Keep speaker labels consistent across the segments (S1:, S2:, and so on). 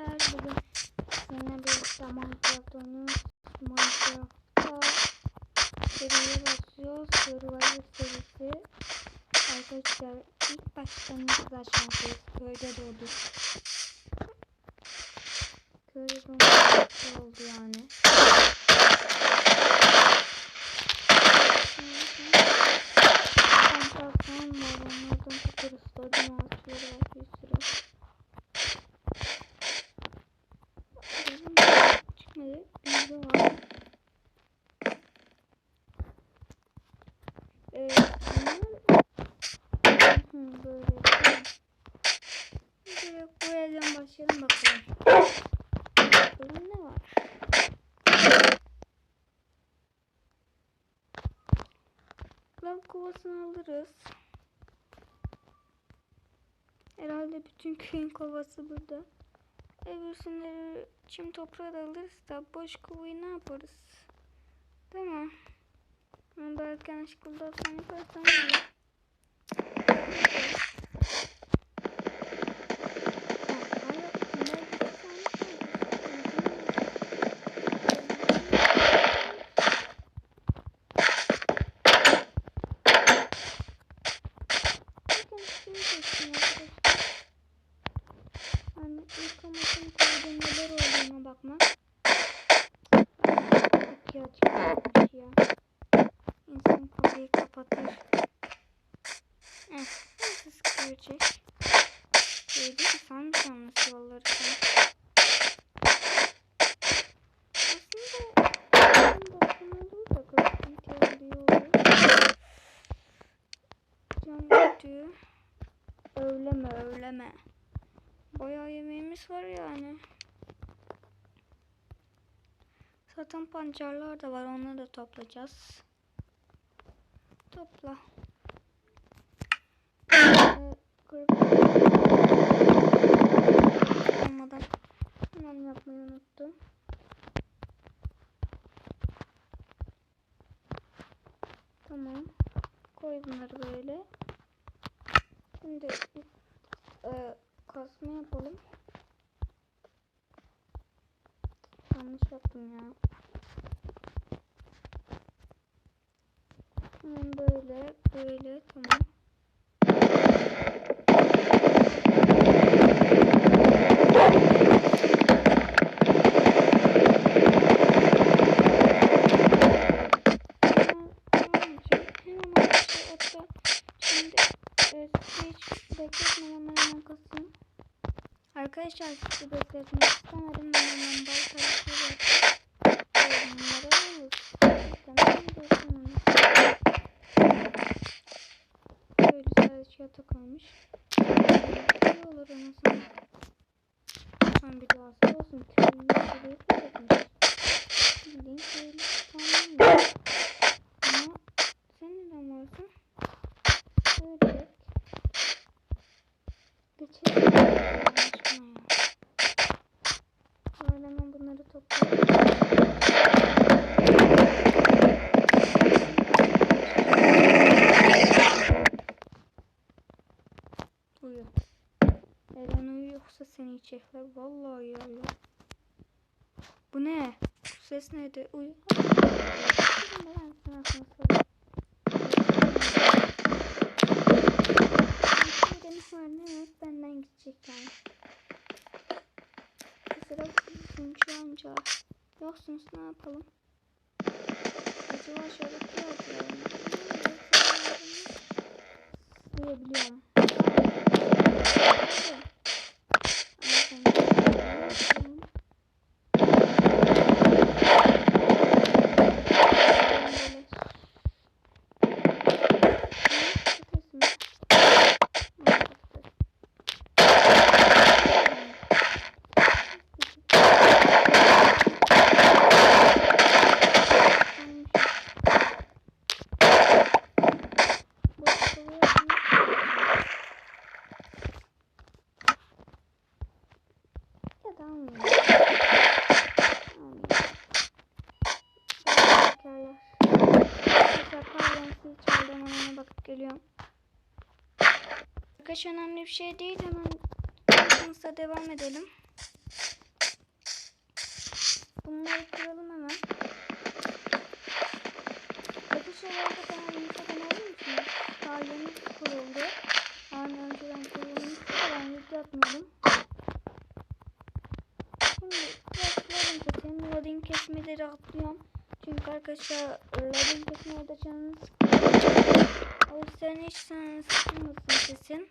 S1: arkadaşlar. Bugün sizinle birlikte Minecraft oynuyoruz. Minecraft'ta seriye basıyoruz. Survivor serisi. Arkadaşlar ilk baştan ne kadar şanslıyız. Köyde doğduk. Köyde doğduk şey oldu yani. Minecraft'tan var. Onlardan tutarız. Lodin atıyorlar bir sürü. Çıkmadı. Bizde var. Ee, bunlar... Hı, böyle. Tamam. Direkt bu elden başlayalım bakalım. Bakalım ne var? Lav kovasını alırız. Herhalde bütün köyün kovası burada. Öbürsünleri çim toprağı da alırız da boş kovayı ne yaparız? Değil mi? Ama belki yanlışlıkla sen yaparsan iyi. Yani ilk amacım koyduğum neler olduğuna bakmak. İki açıkmış ya. İnsan kapıyı kapatır. Eh, nasıl sıkılecek? Öyle değil ki sen bir tanesi yolları sen. Aslında bakım olur da kapıyı teoriyor olur. Can kötü. Öyleme öyleme. Bayağı yemeğimiz var yani. Zaten pancarlar da var. Onları da toplayacağız. Topla. Olmadan hemen yapmayı unuttum. Tamam. Koy bunları böyle. Şimdi e, kasma yapalım. Yanlış yaptım ya. Hemen böyle, böyle, tamam tamam, şimdi hemen arkadaşlar hatta şimdi e, sizi hiç bekletmeden ben hemen kasayım. Arkadaşlar sizi bekletmek istemedim. Ben hemen bal karıştırıyorum. Böyle sadece yatak almış. İyi olur anasını. Son bir duası olsun. Köyünü şuraya koyacakmış. Bildiğin köylü tamam mı? Ama sen neden varsın? Böyle. Geçelim. Allah aşkına ya. Sonra hemen bunları toplayalım. Uyu. Eren uyu yoksa seni içecekler. Vallahi uyuyorlar. Bu ne? Bu ses neydi? Yok benden gidecek yani. Sıra üçüncü anca. Yoksunuz ne yapalım? Acaba aşağıdaki yazılarım. Duyabiliyorum. Ya da almayayım. Almayayım. Tekrar pardon çaldım hemen bakıp geliyorum. Arkadaş önemli bir şey değil hemen konumuza devam edelim. bunları kıralım hemen. Arkadaşlar bu arada kanalımıza abone olur musunuz? Daha yeni kuruldu. Yani önceden kurulmuştu da ben video atmıyordum. Şimdi biraz loading keseyim. Loading kesmeleri atlıyorum. Çünkü arkadaşlar loading kesmeye canınız sıkılıyor. O yüzden hiç canınız sıkılmasın kesin.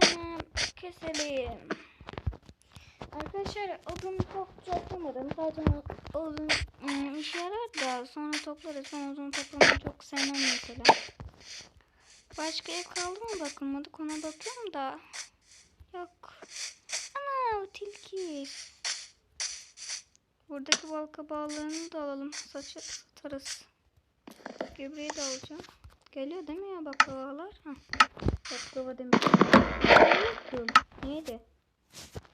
S1: Hemen keselim. Arkadaşlar odun çok toplamadım. Zaten odun ım, işe yarar da sonra toplarız. Ben odun toplamayı çok sevmem mesela. Başka ev kaldı mı bakılmadık ona bakıyorum da. Yok. Ana o tilki. Buradaki bal kabağlarını da alalım. Saçı satarız. Gübreyi de alacağım. Geliyor değil mi ya baklavalar? Hah. Baklava. Unuttum. Neydi?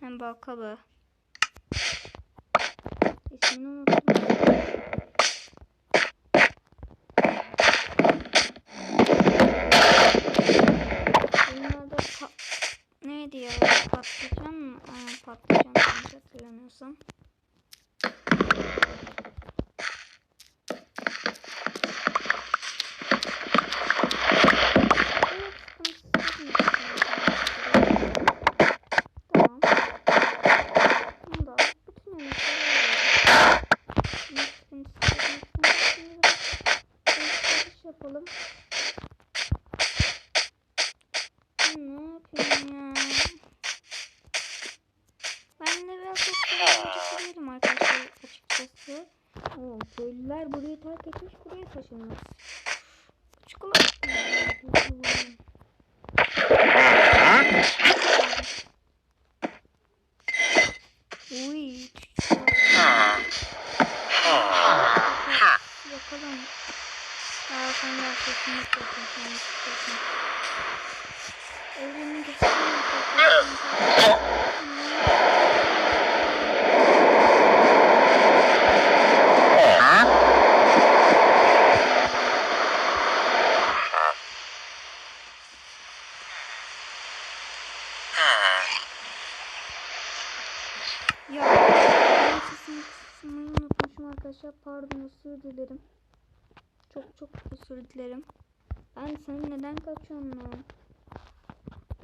S1: Hem baklava. İsmini unuttum. Bunlar da pa- neydi ya? Patlıcan mı? Aynen patlıcan yanlış hatırlamıyorsam. Evet, sıkıntısız bir Tamam. Bunu da al. bütün yemekleri alalım. Şimdi sıkıntısız bir Şimdi biraz alışveriş yapalım. Ben ne yapayım ya? Ben de biraz teknolojisi değilim arkadaşlar açıkçası. Oo, köylüler burayı terk etmiş buraya taşınmış. Çikolata. Uy. çikolata. Bakalım. Ya kesinlikle kesinlikle. Evrenin geçtiğini Ya ben sesimi kısmayı unutmuşum arkadaşlar. Pardon özür dilerim. Çok çok özür dilerim. Ben sen neden kaçıyorsun lan?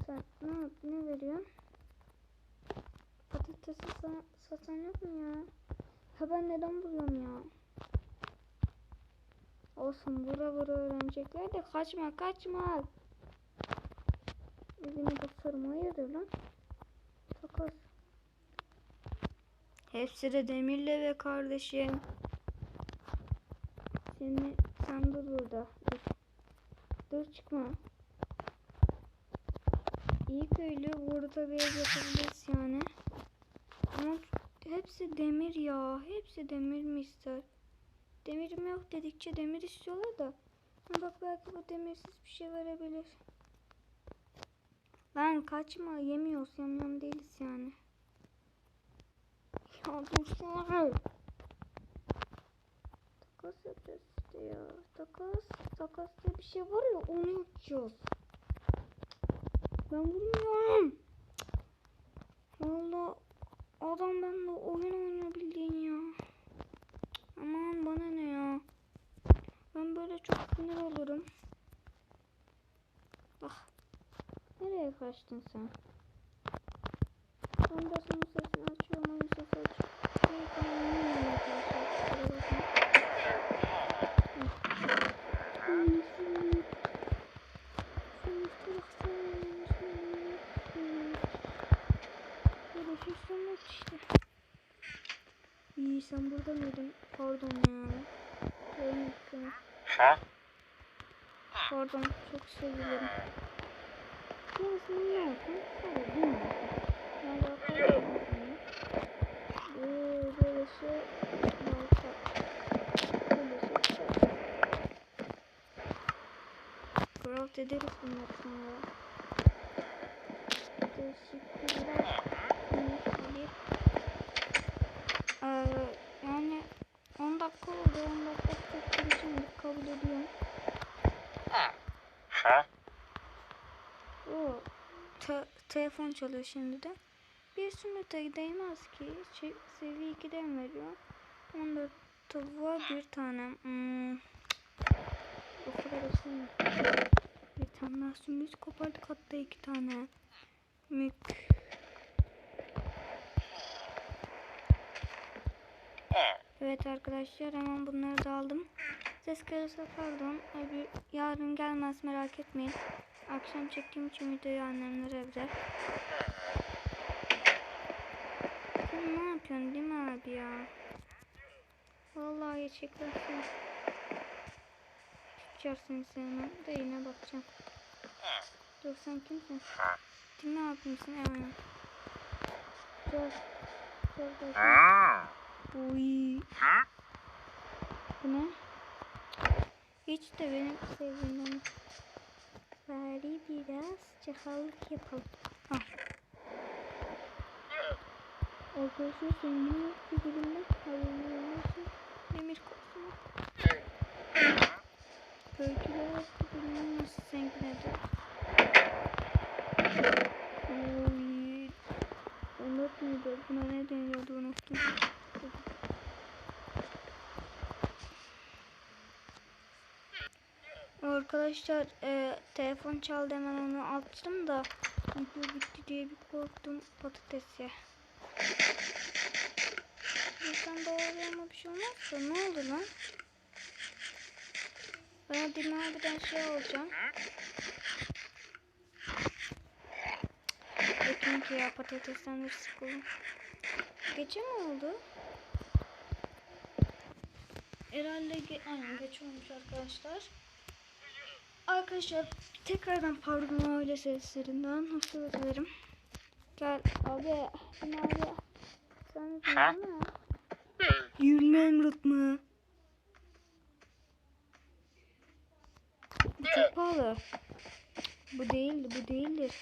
S1: Sen ne, ne veriyorsun? Patatesi sa satan yok mu ya? Ha ben neden buluyorum ya? Olsun vura vura öğrenecekler de kaçma kaçma. Evine basarım hayırdır lan? Takas. Hepsi de demirle ve kardeşim. Seni sen dur burada. Dur. Dur çıkma. İyi köylü burada bir yapabiliriz yani. Ama hepsi demir ya. Hepsi demir mi ister? Demirim yok dedikçe demir istiyorlar da. Ama bak belki bu demirsiz bir şey verebilir. Lan kaçma yemiyoruz yamyam değiliz yani. Ya dursana. Takas yapacağız işte ya. Takas. Takas diye bir şey var ya onu yapacağız. Ben bilmiyorum. Valla adam benimle oyun oynuyor bildiğin ya. Aman bana ne ya. Ben böyle çok sinir olurum. Ah. Nereye kaçtın sen? Ben de senin sesini açıyorum, onun sesi açık. Sen burada mıydın? Pardon ya. Görmüşsün. Pardon çok seviyorum. Ya sen ne yaptın? Hayır bilmiyorum. Ben bakalım. Böyle şey. Balta. Böyle şey. Craft ederiz bunları sonra. Teşekkürler. Bir. Ee, yani 10 dakika oldu. 10 dakika çok girişimdik. Kabul ediyorum. Oo, te- telefon çalıyor şimdi de. Bir sünete değmez ki. Şey, seviye 2'den veriyor. 14 tavuğa bir tane. Hmm. O kadar olsun. Bir tane daha sümüz kopardık hatta iki tane. Mük. Evet arkadaşlar hemen bunları da aldım. Ses gelirse pardon. Yarın gelmez merak etmeyin. Akşam çektiğim için videoyu annemler evde. Sen ne yapıyorsun değil mi abi ya? Vallahi gerçekten Tutacaksın seni de yine bakacağım. Dur sen kimsin? Kim ne yapıyorsun hemen? Dur. Dur bakayım. Bu ne? Hiç de benim sevdiğimden. Bari biraz çakallık yapalım. Al. Arkadaşlar senin bir bölümde haberin olmasın. Demir koysun. Öyküler bölümün nasıl senkine de. Oy. Unut muydu? Buna ne deniyordu unuttum. Arkadaşlar e, telefon çaldı hemen onu açtım da video bitti diye bir korktum patatesye. Buradan doğru bir şey olmazsa ne oldu lan? Ben Dima abiden şey alacağım. Bakayım ki ya patatesten bir sıkıldım. Gece mi oldu? Herhalde ge aynen geç olmuş arkadaşlar. Arkadaşlar tekrardan pardon öyle seslerinden özür dilerim. Gel abi, Dima abi. Sen mi? Yürüme emret mi? Bu çok pahalı. Bu değildi, bu değildir.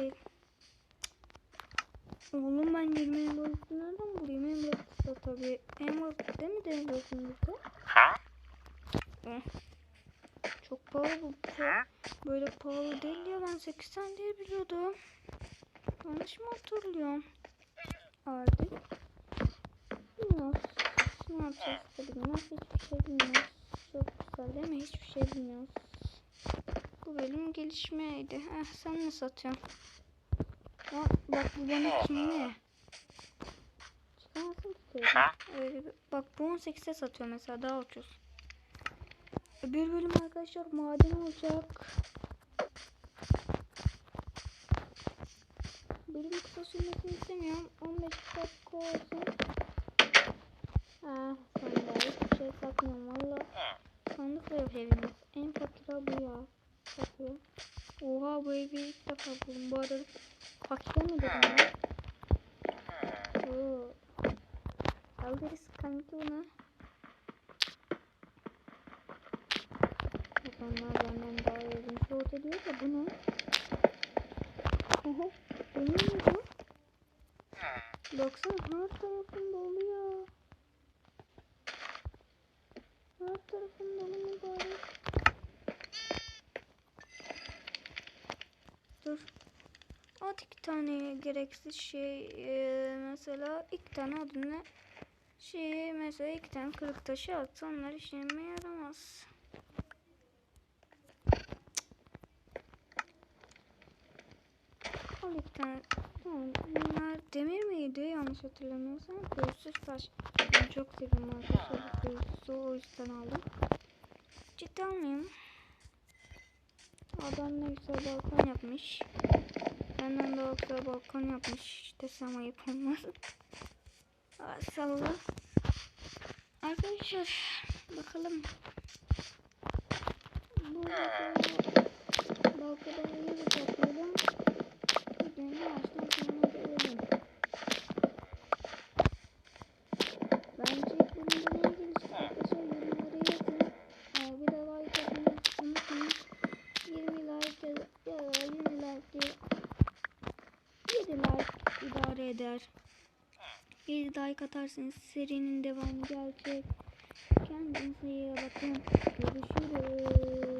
S1: Değil? Oğlum ben 20 emlakı nereden bulayım? Emlakı da tabii. Emlakı değil mi emlakın burada? Hı. Çok pahalı bu. Böyle pahalı değil ya. Ben 8 tane diye biliyordum. Yanlış mı hatırlıyorum? Artık. Bilmiyoruz. Ne yapacağız da bilmiyoruz. Hiçbir şey bilmiyoruz. Çok güzel değil mi? Hiçbir şey bilmiyoruz. Bu bölüm gelişmeydi. Eh sen ne satıyorsun? Ya, bak bu bana kimli? Öyle bir, bak bu 18'e satıyor mesela daha ucuz. Bir bölüm arkadaşlar maden olacak. Bölüm kısa sürmesini istemiyorum. 15 dakika olsun. Ah sandığa hiçbir şey satmıyorum valla. Sandık da yok evimde. En fakir bu ya. Bakıyorum. Oha bu evi ilk defa buldum. Bu arada fakir mi dedim ya? Oo. Alırız kanki bunu. Adamlar benden daha uygun soğut ediyor da bu ne? Oho. Benim mi bu? Baksana her tarafım dolu ya. Her tarafım dolu mübarek. Dur. At iki tane gereksiz şey. Ee, mesela iki tane adını şey mesela iki tane kırık taşı at. Onlar işime yaramaz. Al iki tane. Tamam. Bunlar demir miydi? Yanlış hatırlamıyorsam. Pürüzsüz taş. Ben çok seviyorum arkadaşlar bu. O yüzden aldım. Ciddi almayayım. Adam ne güzel balkon yapmış. Benden daha güzel balkon yapmış. Desem ayıp olmaz. Aa, Salla. Arkadaşlar bakalım. Bu balkonda iyi bir. Videoyu baştan sonuna gelelim. Bence ilk bölümde ne ilgili arkadaşlar yorumlara yazın. Aa, bir de like atmayı unutmayın. 20 like ya ya da 20 like diye 7 like eder. 7 like atarsanız serinin devamı gelecek. Kendinize iyi bakın. Görüşürüz.